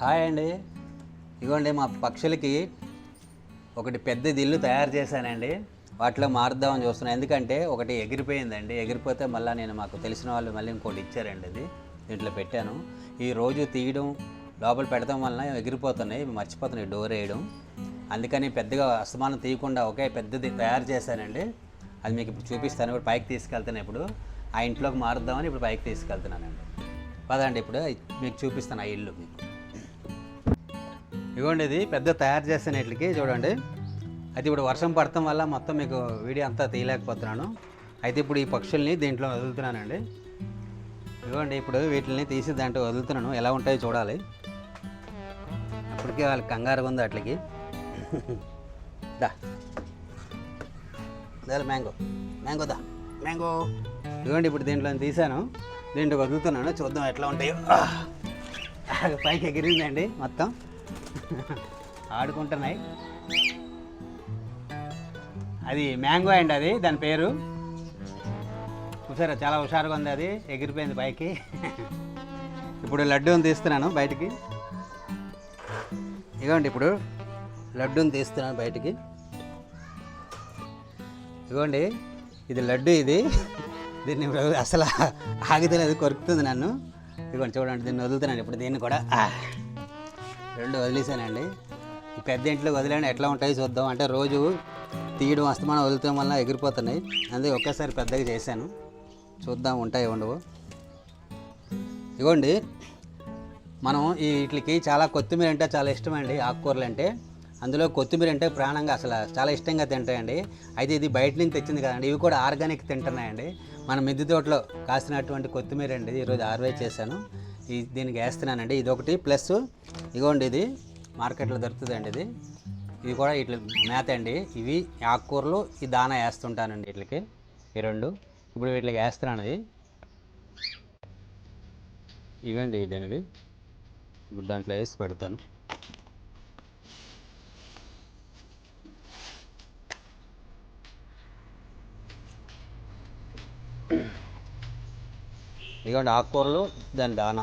Hi అండి. ఇదిగోండి మా పక్షులకి ఒకటి పెద్దది ఇల్లు తయారు చేశానండి. వాటిలో మారుద్దామని చూస్తున్నాను ఎందుకంటే ఒకటి ఎగిరిపోయిందండి. ఎగిరిపోతే మళ్ళీ నేను మాకు తెలిసిన వాళ్ళు మళ్ళీ ఇంకోటి ఇచ్చారండి అది దీంట్లో పెట్టాను. ఈ రోజు తీయడం లోపల పెడతాం వలన ఎగిరిపోతున్నాయి. మర్చిపోతున్నాయి డోర్ వేయడం. అందుకని పెద్దగా అస్తమానం తీయకుండా ఒకే పెద్దది తయారు చేశానండి. అది మీకు ఇప్పుడు చూపిస్తాను. ఇప్పుడు పైకి తీసుకెళ్తాను ఇప్పుడు. ఆ ఇంట్లోకి మారుద్దామని ఇప్పుడు పైకి తీసుకెళ్తున్నానండి. పదండి ఇప్పుడు మీకు చూపిస్తాను ఆ ఇల్లు మీకు. ఇవ్వండి ఇది పెద్ద తయారు చేసిన ఇట్లకి చూడండి. అయితే ఇప్పుడు వర్షం పడటం వల్ల మొత్తం మీకు వీడియో అంతా తీయలేకపోతున్నాను. అయితే ఇప్పుడు ఈ పక్షుల్ని దీంట్లో వదులుతున్నానండి. ఇదిగోండి ఇప్పుడు వీటిని తీసి దాంట్లో వదులుతున్నాను. ఎలా ఉంటాయో చూడాలి. అప్పటికే వాళ్ళకి కంగారుగా ఉంది అట్లకి. దా. దా మ్యాంగో. మ్యాంగో దా. మ్యాంగో. ఇదిగోండి ఇప్పుడు దీంట్లో తీసాను. దీంట్లో వదులుతున్నాను. చూద్దాం ఎట్లా ఉంటాయో. పైకి ఎగిరిందండి మొత్తం. ఆడుకుంటున్నాయి. అది మ్యాంగో అండి అది దాని పేరు. చూసారా చాలా హుషారుగా ఉంది అది ఎగిరిపోయింది పైకి. ఇప్పుడు లడ్డూని తీస్తున్నాను బయటికి. ఇదిగోండి ఇప్పుడు లడ్డూని తీస్తున్నాను బయటికి. ఇదిగోండి ఇది లడ్డు ఇది. దీన్ని అసలు అసలు ఆగితేలేదు కొరుకుతుంది నన్ను. ఇదిగోండి చూడండి దీన్ని వదులుతున్నాను ఇప్పుడు దీన్ని కూడా. రెండు వదిలేసానండి. ఈ పెద్ద ఇంట్లో వదిలేని ఎట్లా ఉంటాయి చూద్దాం. అంటే రోజు తీయడం అస్తమానం వదులుతాం వల్ల ఎగిరిపోతున్నాయి. అందుకే ఒకేసారి పెద్దగా చేశాను. చూద్దాం ఉంటాయి ఉండవు. ఇగోండి. మనం ఈ వీటికి చాలా కొత్తిమీర అంటే చాలా ఇష్టమండి. ఆకుకూరలు అంటే అందులో కొత్తిమీర అంటే ప్రాణంగా అసలు చాలా ఇష్టంగా తింటాయండి. అయితే ఇది బయట నుంచి తెచ్చింది కదండి. ఇవి కూడా ఆర్గానిక్ తింటున్నాయండి. మన మిద్దె తోటలో కాసినటువంటి కొత్తిమీర అండి. ఇది ఈరోజు ఆర్వే చేశాను. ఈ దీనికి వేస్తున్నానండి. ఇది ఒకటి ప్లస్ ఇగోండి ఇది. మార్కెట్లో దొరుకుతుందండి ఇది. ఇది కూడా ఇట్లా మేత అండి. ఇవి ఆకుకూరలు ఈ దానా వేస్తుంటానండి వీటికి. ఈ రెండు. ఇప్పుడు వీటికి వేస్తున్నాను ఇది. ఇవండి ఇదండి ఇప్పుడు దాంట్లో వేసి పెడతాను. ఇదిగోండి ఆకుకూరలు దాని దానా.